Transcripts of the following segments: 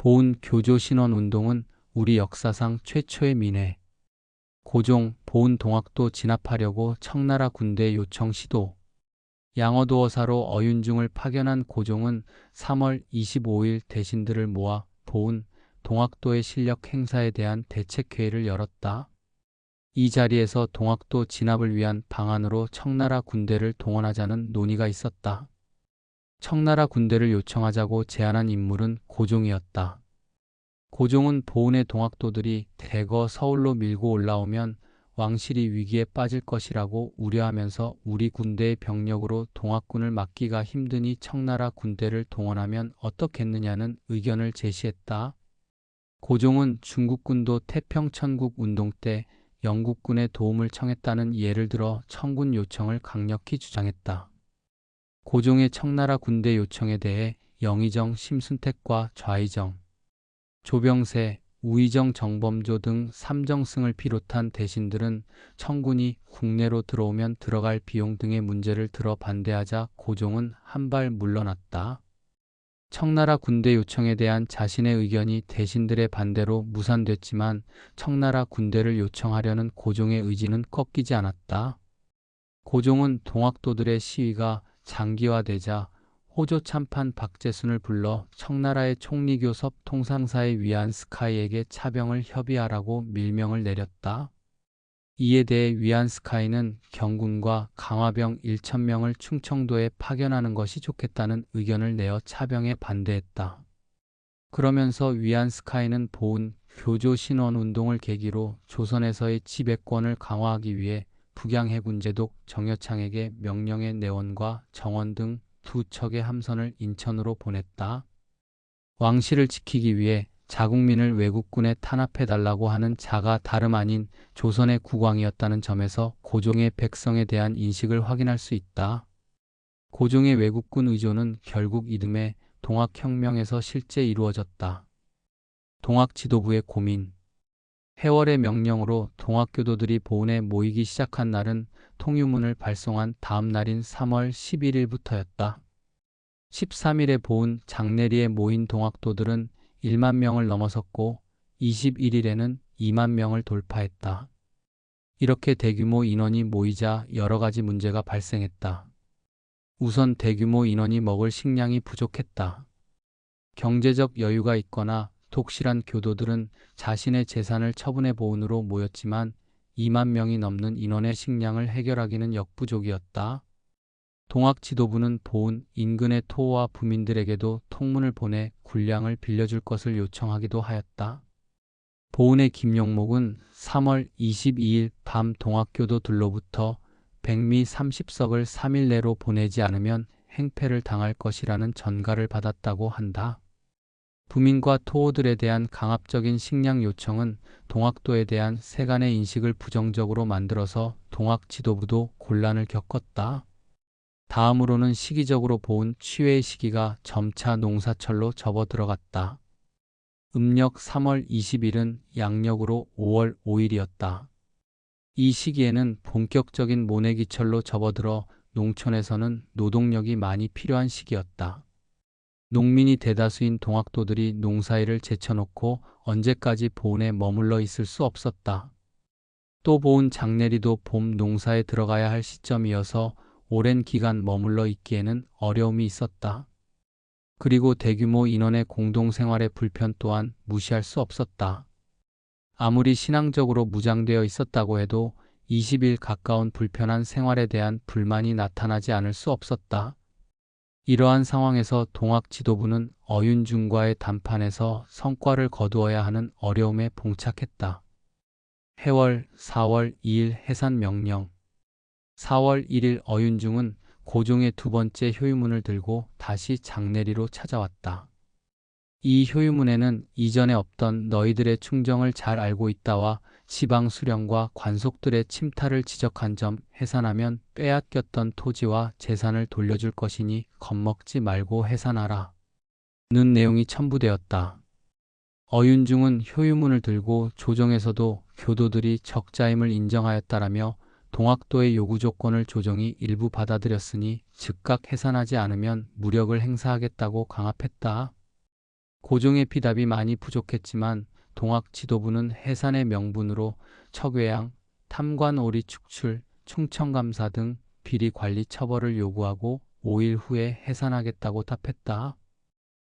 보은 교조 신원 운동은 우리 역사상 최초의 민해. 고종, 보은 동학도 진압하려고 청나라 군대 요청 시도. 양어도어사로 어윤중을 파견한 고종은 3월 25일 대신들을 모아 보은 동학도의 실력 행사에 대한 대책회의를 열었다. 이 자리에서 동학도 진압을 위한 방안으로 청나라 군대를 동원하자는 논의가 있었다. 청나라 군대를 요청하자고 제안한 인물은 고종이었다. 고종은 보은의 동학도들이 대거 서울로 밀고 올라오면 왕실이 위기에 빠질 것이라고 우려하면서 우리 군대의 병력으로 동학군을 막기가 힘드니 청나라 군대를 동원하면 어떻겠느냐는 의견을 제시했다. 고종은 중국군도 태평천국 운동 때 영국군의 도움을 청했다는 예를 들어 청군 요청을 강력히 주장했다. 고종의 청나라 군대 요청에 대해 영의정 심순택과 좌의정, 조병세, 우의정 정범조 등 삼정승을 비롯한 대신들은 청군이 국내로 들어오면 들어갈 비용 등의 문제를 들어 반대하자 고종은 한 발 물러났다. 청나라 군대 요청에 대한 자신의 의견이 대신들의 반대로 무산됐지만 청나라 군대를 요청하려는 고종의 의지는 꺾이지 않았다. 고종은 동학도들의 시위가 장기화되자 호조 참판 박재순을 불러 청나라의 총리교섭 통상사의 위안 스카이에게 차병을 협의하라고 밀명을 내렸다. 이에 대해 위안 스카이는 경군과 강화병 1천명을 충청도에 파견하는 것이 좋겠다는 의견을 내어 차병에 반대했다. 그러면서 위안 스카이는 보은 교조 신원 운동을 계기로 조선에서의 지배권을 강화하기 위해 북양해군제독 정여창에게 명령의 내원과 정원 등 두 척의 함선을 인천으로 보냈다. 왕실을 지키기 위해 자국민을 외국군에 탄압해달라고 하는 자가 다름 아닌 조선의 국왕이었다는 점에서 고종의 백성에 대한 인식을 확인할 수 있다. 고종의 외국군 의존은 결국 이듬해 동학혁명에서 실제 이루어졌다. 동학 지도부의 고민 해월의 명령으로 동학교도들이 보은에 모이기 시작한 날은 통유문을 발송한 다음 날인 3월 11일부터였다. 13일에 보은 장내리에 모인 동학도들은 1만 명을 넘어섰고 21일에는 2만 명을 돌파했다. 이렇게 대규모 인원이 모이자 여러 가지 문제가 발생했다. 우선 대규모 인원이 먹을 식량이 부족했다. 경제적 여유가 있거나 독실한 교도들은 자신의 재산을 처분해 보은으로 모였지만 2만 명이 넘는 인원의 식량을 해결하기는 역부족이었다. 동학 지도부는 보은 인근의 토호와 부민들에게도 통문을 보내 군량을 빌려줄 것을 요청하기도 하였다. 보은의 김용목은 3월 22일 밤 동학교도들로부터 백미 30석을 3일 내로 보내지 않으면 행패를 당할 것이라는 전가를 받았다고 한다. 부민과 토호들에 대한 강압적인 식량 요청은 동학도에 대한 세간의 인식을 부정적으로 만들어서 동학 지도부도 곤란을 겪었다. 다음으로는 시기적으로 보은 취회의 시기가 점차 농사철로 접어들어갔다. 음력 3월 20일은 양력으로 5월 5일이었다. 이 시기에는 본격적인 모내기철로 접어들어 농촌에서는 노동력이 많이 필요한 시기였다. 농민이 대다수인 동학도들이 농사일을 제쳐놓고 언제까지 보은에 머물러 있을 수 없었다. 또 보은 장내리도 봄 농사에 들어가야 할 시점이어서 오랜 기간 머물러 있기에는 어려움이 있었다. 그리고 대규모 인원의 공동생활의 불편 또한 무시할 수 없었다. 아무리 신앙적으로 무장되어 있었다고 해도 20일 가까운 불편한 생활에 대한 불만이 나타나지 않을 수 없었다. 이러한 상황에서 동학 지도부는 어윤중과의 담판에서 성과를 거두어야 하는 어려움에 봉착했다. 해월 4월 2일 해산 명령 4월 1일 어윤중은 고종의 두 번째 효유문을 들고 다시 장내리로 찾아왔다. 이 효유문에는 이전에 없던 너희들의 충정을 잘 알고 있다와 지방 수령과 관속들의 침탈을 지적한 점 해산하면 빼앗겼던 토지와 재산을 돌려줄 것이니 겁먹지 말고 해산하라. 는 내용이 첨부되었다. 어윤중은 효유문을 들고 조정에서도 교도들이 적자임을 인정하였다라며 동학도의 요구 조건을 조정이 일부 받아들였으니 즉각 해산하지 않으면 무력을 행사하겠다고 강압했다. 고종의 피답이 많이 부족했지만 동학 지도부는 해산의 명분으로 척외양, 탐관오리 축출, 충청감사 등 비리 관리 처벌을 요구하고 5일 후에 해산하겠다고 답했다.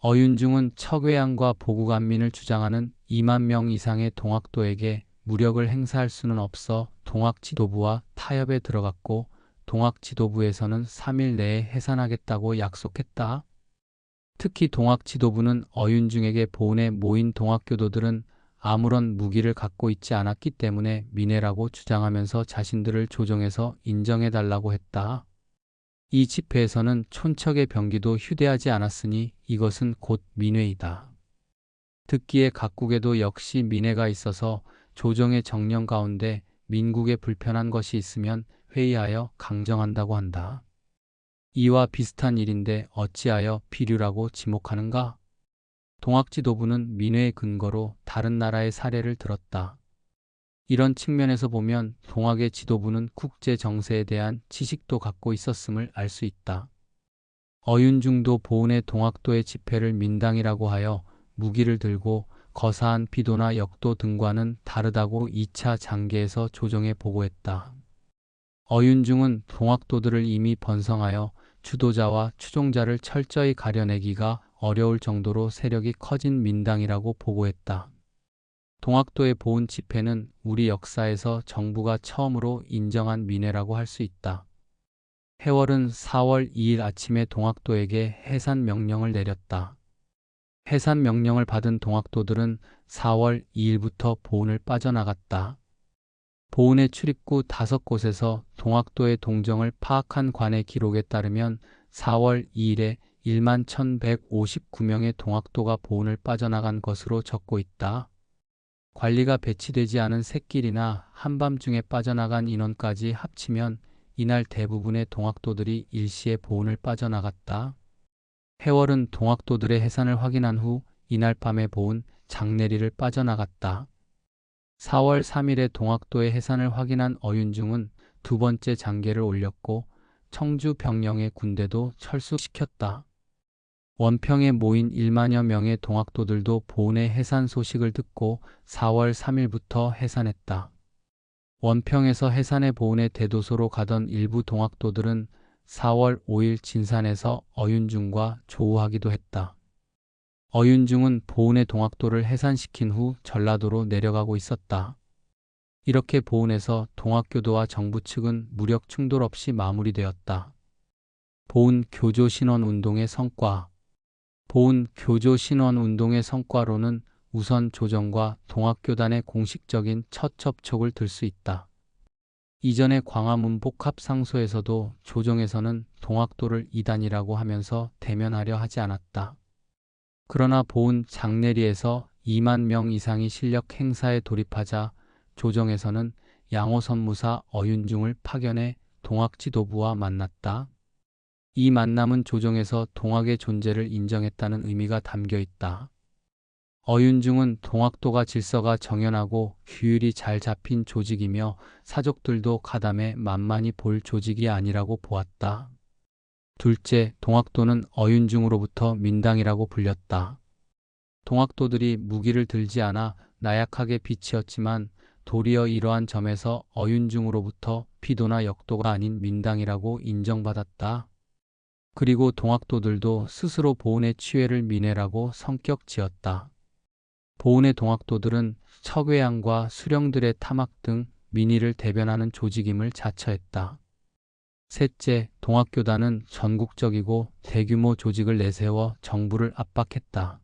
어윤중은 척외양과 보국안민을 주장하는 2만 명 이상의 동학도에게 무력을 행사할 수는 없어 동학 지도부와 타협에 들어갔고 동학 지도부에서는 3일 내에 해산하겠다고 약속했다. 특히 동학 지도부는 어윤중에게 보훈에 모인 동학교도들은 아무런 무기를 갖고 있지 않았기 때문에 민해라고 주장하면서 자신들을 조정해서 인정해달라고 했다. 이 집회에서는 촌척의 병기도 휴대하지 않았으니 이것은 곧 민회이다. 듣기에 각국에도 역시 민회가 있어서 조정의 정령 가운데 민국에 불편한 것이 있으면 회의하여 강정한다고 한다. 이와 비슷한 일인데 어찌하여 비류라고 지목하는가? 동학지도부는 민회의 근거로 다른 나라의 사례를 들었다. 이런 측면에서 보면 동학의 지도부는 국제 정세에 대한 지식도 갖고 있었음을 알 수 있다. 어윤중도 보은의 동학도의 집회를 민당이라고 하여 무기를 들고 거사한 비도나 역도 등과는 다르다고 2차 장계에서 조정에 보고했다. 어윤중은 동학도들을 이미 번성하여 주도자와 추종자를 철저히 가려내기가 어려울 정도로 세력이 커진 민당이라고 보고했다. 동학도의 보훈 집회는 우리 역사에서 정부가 처음으로 인정한 민회라고 할 수 있다. 해월은 4월 2일 아침에 동학도에게 해산 명령을 내렸다. 해산 명령을 받은 동학도들은 4월 2일부터 보훈을 빠져나갔다. 보훈의 출입구 다섯 곳에서 동학도의 동정을 파악한 관의 기록에 따르면 4월 2일에 1만 1159명의 동학도가 보훈을 빠져나간 것으로 적고 있다. 관리가 배치되지 않은 샛길이나 한밤중에 빠져나간 인원까지 합치면 이날 대부분의 동학도들이 일시에 보훈을 빠져나갔다. 해월은 동학도들의 해산을 확인한 후 이날 밤에 보훈 장내리를 빠져나갔다. 4월 3일에 동학도의 해산을 확인한 어윤중은 두 번째 장계를 올렸고 청주 병영의 군대도 철수시켰다. 원평에 모인 1만여 명의 동학도들도 보훈의 해산 소식을 듣고 4월 3일부터 해산했다. 원평에서 해산의 보훈의 대도소로 가던 일부 동학도들은 4월 5일 진산에서 어윤중과 조우하기도 했다. 어윤중은 보훈의 동학도를 해산시킨 후 전라도로 내려가고 있었다. 이렇게 보훈에서 동학교도와 정부 측은 무력 충돌 없이 마무리되었다. 보훈 교조 신원 운동의 성과 보훈 교조 신원 운동의 성과로는 우선 조정과 동학교단의 공식적인 첫 접촉을 들 수 있다. 이전의 광화문 복합상소에서도 조정에서는 동학도를 이단이라고 하면서 대면하려 하지 않았다. 그러나 보훈 장내리에서 2만 명 이상이 실력 행사에 돌입하자 조정에서는 양호선 무사 어윤중을 파견해 동학 지도부와 만났다. 이 만남은 조정에서 동학의 존재를 인정했다는 의미가 담겨 있다. 어윤중은 동학도가 질서가 정연하고 규율이 잘 잡힌 조직이며 사족들도 가담해 만만히 볼 조직이 아니라고 보았다. 둘째, 동학도는 어윤중으로부터 민당이라고 불렸다. 동학도들이 무기를 들지 않아 나약하게 비치었지만 도리어 이러한 점에서 어윤중으로부터 피도나 역도가 아닌 민당이라고 인정받았다. 그리고 동학도들도 스스로 보훈의 치외를 민해라고 성격 지었다. 보훈의 동학도들은 척외양과 수령들의 탐악 등 민의를 대변하는 조직임을 자처했다. 셋째, 동학교단은 전국적이고 대규모 조직을 내세워 정부를 압박했다.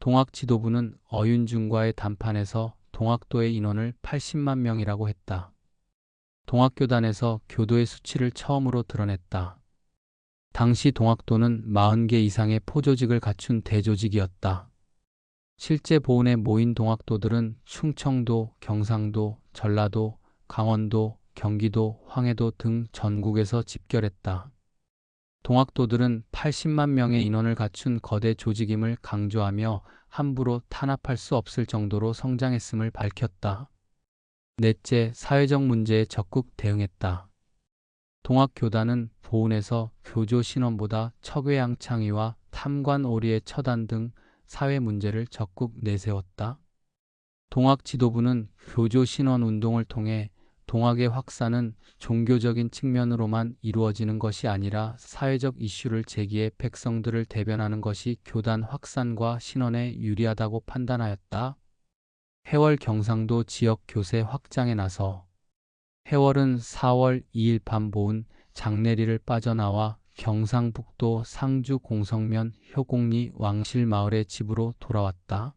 동학 지도부는 어윤중과의 담판에서 동학도의 인원을 80만 명이라고 했다. 동학교단에서 교도의 수치를 처음으로 드러냈다. 당시 동학도는 40개 이상의 포조직을 갖춘 대조직이었다. 실제 보훈에 모인 동학도들은 충청도, 경상도, 전라도, 강원도, 경기도, 황해도 등 전국에서 집결했다. 동학도들은 80만 명의 인원을 갖춘 거대 조직임을 강조하며 함부로 탄압할 수 없을 정도로 성장했음을 밝혔다. 넷째, 사회적 문제에 적극 대응했다. 동학교단은 보훈에서 교조 신원보다 척외양창이와 탐관 오리의 처단 등 사회 문제를 적극 내세웠다. 동학 지도부는 교조 신원 운동을 통해 동학의 확산은 종교적인 측면으로만 이루어지는 것이 아니라 사회적 이슈를 제기해 백성들을 대변하는 것이 교단 확산과 신원에 유리하다고 판단하였다. 해월 경상도 지역 교세 확장에 나서 해월은 4월 2일 밤 보은 장내리를 빠져나와 경상북도 상주 공성면 효곡리 왕실마을의 집으로 돌아왔다.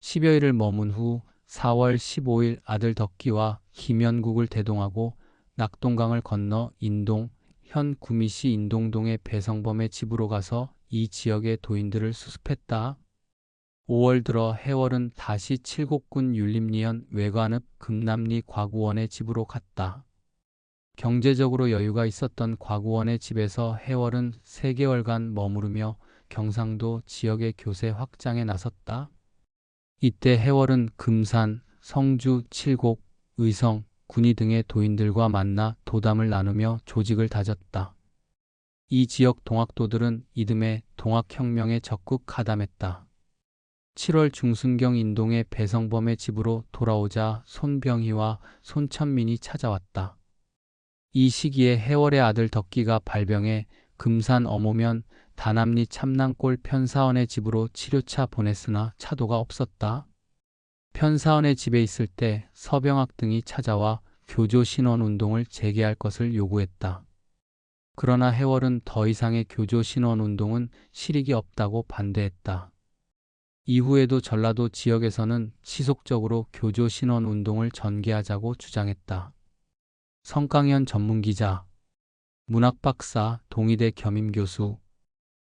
10여일을 머문 후 4월 15일 아들 덕기와 김연국을 대동하고 낙동강을 건너 인동, 현 구미시 인동동의 배성범의 집으로 가서 이 지역의 도인들을 수습했다. 5월 들어 해월은 다시 칠곡군 율림리현 외관읍 금남리 과구원의 집으로 갔다. 경제적으로 여유가 있었던 과구원의 집에서 해월은 3개월간 머무르며 경상도 지역의 교세 확장에 나섰다. 이때 해월은 금산, 성주, 칠곡, 의성, 군위 등의 도인들과 만나 도담을 나누며 조직을 다졌다. 이 지역 동학도들은 이듬해 동학혁명에 적극 가담했다. 7월 중순경 인동의 배성범의 집으로 돌아오자 손병희와 손천민이 찾아왔다. 이 시기에 해월의 아들 덕기가 발병해 금산 어모면 다남리 참난골 편사원의 집으로 치료차 보냈으나 차도가 없었다. 편사원의 집에 있을 때 서병학 등이 찾아와 교조 신원 운동을 재개할 것을 요구했다. 그러나 해월은 더 이상의 교조 신원 운동은 실익이 없다고 반대했다. 이후에도 전라도 지역에서는 지속적으로 교조 신원 운동을 전개하자고 주장했다. 성강현 전문기자, 문학박사, 동의대 겸임교수,